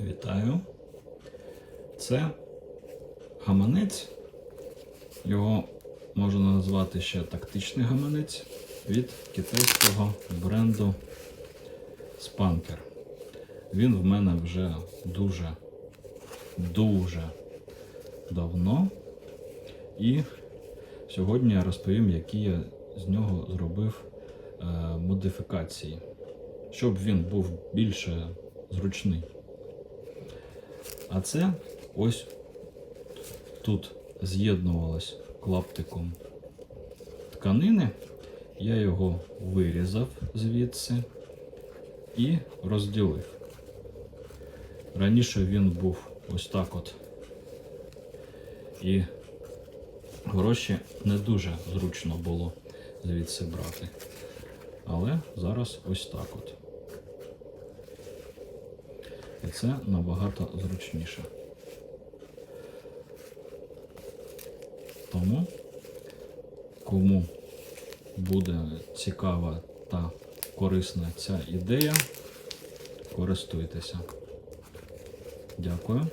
Вітаю. Це гаманець. Його можна назвати ще тактичний гаманець від китайського бренду Spanker. Він в мене вже дуже, дуже давно. І сьогодні я розповім, які я з нього зробив е, модифікації, щоб він був більше зручний. А це ось тут з'єднувалось клаптиком тканини. Я його вирізав звідси і розділив. Раніше він був ось так от. І гроші не дуже зручно було звідси брати. Але зараз ось так от. І це набагато зручніше. Тому, кому буде цікава та корисна ця ідея, користуйтеся. Дякую.